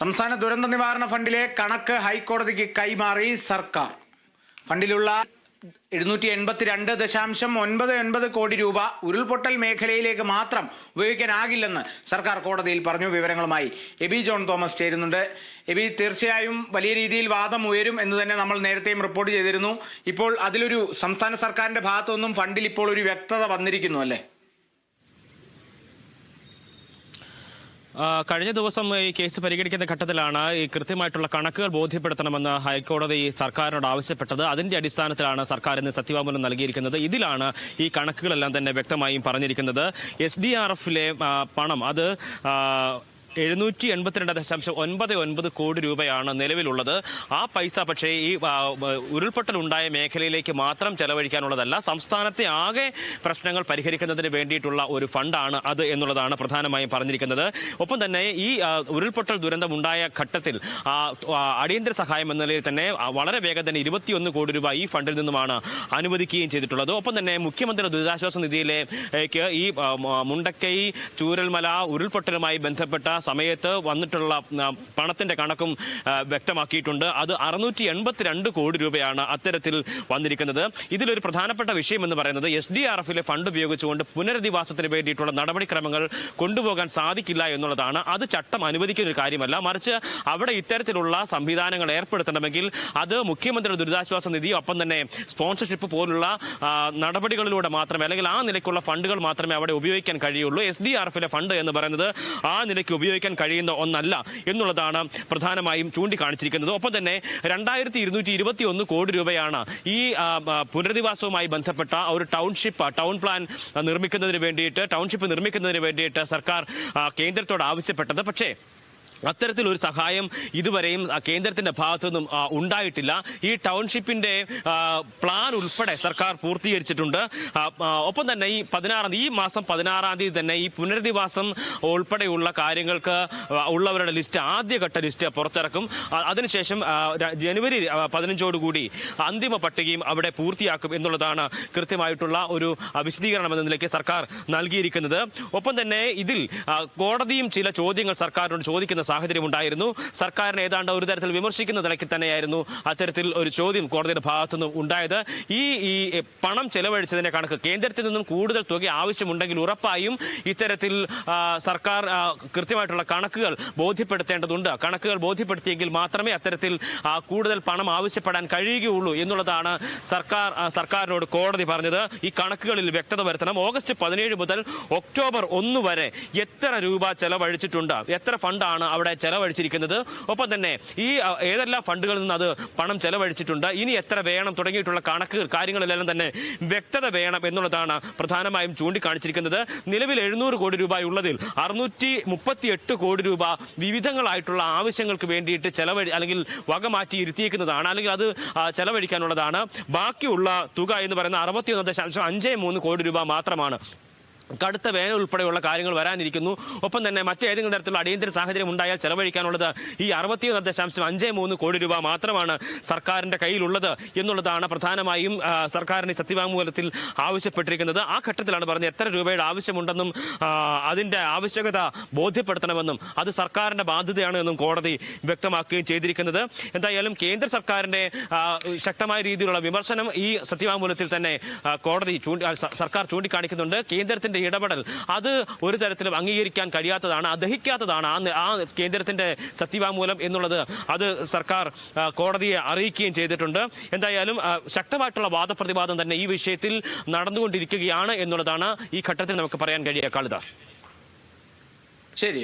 സംസ്ഥാന ദുരന്ത നിവാരണ ഫണ്ടിലെ കണക്ക് ഹൈക്കോടതിക്ക് കൈമാറി സർക്കാർ. ഫണ്ടിലുള്ള എഴുന്നൂറ്റി എൺപത്തിരണ്ട് ദശാംശം ഒൻപത് ഒൻപത് കോടി രൂപ ഉരുൾപൊട്ടൽ മേഖലയിലേക്ക് മാത്രം ഉപയോഗിക്കാനാകില്ലെന്ന് സർക്കാർ കോടതിയിൽ പറഞ്ഞു. വിവരങ്ങളുമായി എബി ജോൺ തോമസ് ചേരുന്നുണ്ട്. എബി തീർച്ചയായും വലിയ രീതിയിൽ വാദം ഉയരും എന്ന് തന്നെ നമ്മൾ നേരത്തെയും റിപ്പോർട്ട് ചെയ്തിരുന്നു. ഇപ്പോൾ അതിലൊരു സംസ്ഥാന സർക്കാരിന്റെ ഭാഗത്തുനിന്നും ഫണ്ടിൽ ഇപ്പോൾ ഒരു വ്യക്തത വന്നിരിക്കുന്നു അല്ലേ? കഴിഞ്ഞ ദിവസം ഈ കേസ് പരിഗണിക്കുന്ന ഘട്ടത്തിലാണ് ഈ കൃത്യമായിട്ടുള്ള കണക്കുകൾ ബോധ്യപ്പെടുത്തണമെന്ന് ഹൈക്കോടതി സർക്കാരിനോട് ആവശ്യപ്പെട്ടത്. അതിന്റെ അടിസ്ഥാനത്തിലാണ് സർക്കാർ ഇന്ന് സത്യവാങ്മൂലം നൽകിയിരിക്കുന്നത്. ഇതിലാണ് ഈ കണക്കുകളെല്ലാം തന്നെ വ്യക്തമായും പറഞ്ഞിരിക്കുന്നത്. എസ് ഡി ആർ എഫിലെ പണം അത് എഴുന്നൂറ്റി എൺപത്തിരണ്ട് ദശാംശം ഒൻപത് ഒൻപത് കോടി രൂപയാണ് നിലവിലുള്ളത്. ആ പൈസ പക്ഷേ ഈ ഉണ്ടായ മേഖലയിലേക്ക് മാത്രം ചെലവഴിക്കാനുള്ളതല്ല സംസ്ഥാനത്തെ ആകെ പ്രശ്നങ്ങൾ പരിഹരിക്കുന്നതിന് വേണ്ടിയിട്ടുള്ള ഒരു ഫണ്ടാണ് അത് എന്നുള്ളതാണ് പ്രധാനമായും പറഞ്ഞിരിക്കുന്നത്. ഒപ്പം തന്നെ ഈ ഉരുൾപൊട്ടൽ ദുരന്തം ഉണ്ടായ ഘട്ടത്തിൽ അടിയന്തര സഹായം എന്ന നിലയിൽ തന്നെ വളരെ വേഗം തന്നെ ഇരുപത്തിയൊന്ന് കോടി രൂപ ഈ ഫണ്ടിൽ നിന്നുമാണ് അനുവദിക്കുകയും ചെയ്തിട്ടുള്ളത്. ഒപ്പം തന്നെ മുഖ്യമന്ത്രി ദുരിതാശ്വാസ നിധിയിലേക്ക് ഈ മുണ്ടക്കൈ ചൂരൽമല ഉരുൾപൊട്ടലുമായി ബന്ധപ്പെട്ട സമയത്ത് വന്നിട്ടുള്ള പണത്തിന്റെ കണക്കും വ്യക്തമാക്കിയിട്ടുണ്ട്. അത് അറുന്നൂറ്റി എൺപത്തിരണ്ട് കോടി രൂപയാണ് അത്തരത്തിൽ വന്നിരിക്കുന്നത്. ഇതിലൊരു പ്രധാനപ്പെട്ട വിഷയം എന്ന് പറയുന്നത് എസ് ഡി ആർ എഫിലെ ഫണ്ട് ഉപയോഗിച്ചുകൊണ്ട് പുനരധിവാസത്തിന് വേണ്ടിയിട്ടുള്ള നടപടിക്രമങ്ങൾ കൊണ്ടുപോകാൻ സാധിക്കില്ല എന്നുള്ളതാണ്. അത് ചട്ടം അനുവദിക്കുന്ന ഒരു കാര്യമല്ല. മറിച്ച് അവിടെ ഇത്തരത്തിലുള്ള സംവിധാനങ്ങൾ ഏർപ്പെടുത്തണമെങ്കിൽ അത് മുഖ്യമന്ത്രിയുടെ ദുരിതാശ്വാസ നിധി ഒപ്പം തന്നെ സ്പോൺസർഷിപ്പ് പോലുള്ള നടപടികളിലൂടെ മാത്രമേ അല്ലെങ്കിൽ ആ നിലയ്ക്കുള്ള ഫണ്ടുകൾ മാത്രമേ അവിടെ ഉപയോഗിക്കാൻ കഴിയുള്ളൂ. എസ് ഡി ആർ എഫിലെ ഫണ്ട് എന്ന് പറയുന്നത് ആ നിലയ്ക്ക് ഉപയോഗിക്കാൻ കഴിയുന്ന ഒന്നല്ല എന്നുള്ളതാണ് പ്രധാനമായും ചൂണ്ടിക്കാണിച്ചിരിക്കുന്നത്. ഒപ്പം തന്നെ രണ്ടായിരത്തി ഇരുന്നൂറ്റി ഇരുപത്തി ഒന്ന് കോടി രൂപയാണ് ഈ പുനരധിവാസവുമായി ബന്ധപ്പെട്ട ഒരു ടൗൺഷിപ്പ് ടൗൺ പ്ലാൻ നിർമ്മിക്കുന്നതിന് വേണ്ടിയിട്ട് ടൗൺഷിപ്പ് നിർമ്മിക്കുന്നതിന് വേണ്ടിയിട്ട് സർക്കാർ കേന്ദ്രത്തോട് ആവശ്യപ്പെട്ടത്. പക്ഷേ അത്തരത്തിൽ ഒരു സഹായം ഇതുവരെയും കേന്ദ്രത്തിന്റെ ഭാഗത്തുനിന്നും ഉണ്ടായിട്ടില്ല. ഈ ടൗൺഷിപ്പിന്റെ പ്ലാൻ ഉൾപ്പെടെ സർക്കാർ പൂർത്തീകരിച്ചിട്ടുണ്ട്. ഒപ്പം തന്നെ ഈ പതിനാറാം ഈ മാസം പതിനാറാം തീയതി തന്നെ ഈ പുനരധിവാസം ഉൾപ്പെടെയുള്ള കാര്യങ്ങൾക്ക് ഉള്ളവരുടെ ലിസ്റ്റ് ആദ്യഘട്ട ലിസ്റ്റ് പുറത്തിറക്കും. അതിനുശേഷം ജനുവരി പതിനഞ്ചോടുകൂടി അന്തിമ പട്ടികയും അവിടെ പൂർത്തിയാക്കും എന്നുള്ളതാണ് കൃത്യമായിട്ടുള്ള ഒരു വിശദീകരണം എന്ന നിലയ്ക്ക് സർക്കാർ നൽകിയിരിക്കുന്നത്. ഒപ്പം തന്നെ ഇതിൽ കോടതിയും ചില ചോദ്യങ്ങൾ സർക്കാരിനോട് ചോദിക്കുന്ന സാഹചര്യം ഉണ്ടായിരുന്നു. സർക്കാരിനെ ഏതാണ്ട് ഒരു തരത്തിൽ വിമർശിക്കുന്ന നിലയ്ക്ക് തന്നെയായിരുന്നു അത്തരത്തിൽ ഒരു ചോദ്യം കോടതിയുടെ ഭാഗത്തുനിന്നും ഉണ്ടായത്. ഈ ഈ പണം ചെലവഴിച്ചതിന്റെ കണക്ക് കേന്ദ്രത്തിൽ നിന്നും കൂടുതൽ തുക ആവശ്യമുണ്ടെങ്കിൽ ഉറപ്പായും ഇത്തരത്തിൽ സർക്കാർ കൃത്യമായിട്ടുള്ള കണക്കുകൾ ബോധ്യപ്പെടുത്തേണ്ടതുണ്ട്. കണക്കുകൾ ബോധ്യപ്പെടുത്തിയെങ്കിൽ മാത്രമേ അത്തരത്തിൽ കൂടുതൽ പണം ആവശ്യപ്പെടാൻ കഴിയുകയുള്ളൂ എന്നുള്ളതാണ് സർക്കാർ സർക്കാരിനോട് കോടതി പറഞ്ഞത്. ഈ കണക്കുകളിൽ വ്യക്തത വരുത്തണം. ഓഗസ്റ്റ് പതിനേഴ് മുതൽ ഒക്ടോബർ ഒന്ന് വരെ എത്ര രൂപ ചെലവഴിച്ചിട്ടുണ്ട്? എത്ര ഫണ്ടാണ് അവിടെ ചെലവഴിച്ചിരിക്കുന്നത്. ഒപ്പം തന്നെ ഈ ഏതെല്ലാം ഫണ്ടുകളിൽ നിന്ന് അത് പണം ചെലവഴിച്ചിട്ടുണ്ട് ഇനി എത്ര വേണം തുടങ്ങിയിട്ടുള്ള കണക്ക് കാര്യങ്ങളിലെല്ലാം തന്നെ വ്യക്തത വേണം എന്നുള്ളതാണ് പ്രധാനമായും ചൂണ്ടിക്കാണിച്ചിരിക്കുന്നത്. നിലവിൽ എഴുന്നൂറ് കോടി രൂപ ഉള്ളതിൽ അറുന്നൂറ്റി മുപ്പത്തി എട്ട് കോടി രൂപ വിവിധങ്ങളായിട്ടുള്ള ആവശ്യങ്ങൾക്ക് വേണ്ടിയിട്ട് ചെലവഴി അല്ലെങ്കിൽ വക മാറ്റി ഇരുത്തിയേക്കുന്നതാണ്. അല്ലെങ്കിൽ അത് ചെലവഴിക്കാനുള്ളതാണ്. ബാക്കിയുള്ള തുക എന്ന് പറയുന്ന അറുപത്തിയൊന്ന് ദശാംശം അഞ്ച് മൂന്ന് കോടി രൂപ മാത്രമാണ് കടുത്ത വേനൽ ഉൾപ്പെടെയുള്ള കാര്യങ്ങൾ വരാനിരിക്കുന്നു. ഒപ്പം തന്നെ മറ്റേതെങ്കിലും തരത്തിലുള്ള അടിയന്തര സാഹചര്യം ഉണ്ടായാൽ ചെലവഴിക്കാനുള്ളത് ഈ അറുപത്തിയൊന്ന് ദശാംശം അഞ്ച് മൂന്ന് കോടി രൂപ മാത്രമാണ് സർക്കാരിന്റെ കയ്യിലുള്ളത് എന്നുള്ളതാണ് പ്രധാനമായും സർക്കാരിന് സത്യവാങ്മൂലത്തിൽ ആവശ്യപ്പെട്ടിരിക്കുന്നത്. ആ ഘട്ടത്തിലാണ് പറഞ്ഞത് എത്ര രൂപയുടെ ആവശ്യമുണ്ടെന്നും അതിന്റെ ആവശ്യകത ബോധ്യപ്പെടുത്തണമെന്നും അത് സർക്കാരിന്റെ ബാധ്യതയാണ് എന്നും കോടതി വ്യക്തമാക്കുകയും ചെയ്തിരിക്കുന്നത്. എന്തായാലും കേന്ദ്ര സർക്കാരിന്റെ ശക്തമായ രീതിയിലുള്ള വിമർശനം ഈ സത്യവാങ്മൂലത്തിൽ തന്നെ കോടതി സർക്കാർ ചൂണ്ടിക്കാണിക്കുന്നുണ്ട്. കേന്ദ്രത്തിന്റെ ഇടപെടൽ. അത് ഒരു തരത്തിലും അംഗീകരിക്കാൻ കഴിയാത്തതാണ് അദ്ദേഹിക്കാത്തതാണ് ആ കേന്ദ്രത്തിന്റെ സത്യവാങ്മൂലം എന്നുള്ളത് അത് സർക്കാർ കോടതിയെ അറിയിക്കുകയും ചെയ്തിട്ടുണ്ട്. എന്തായാലും ശക്തമായിട്ടുള്ള വാദപ്രതിവാദം തന്നെ ഈ വിഷയത്തിൽ നടന്നുകൊണ്ടിരിക്കുകയാണ് എന്നുള്ളതാണ് ഈ ഘട്ടത്തിൽ നമുക്ക് പറയാൻ കഴിയുക. കാളിദാസ്. ശരി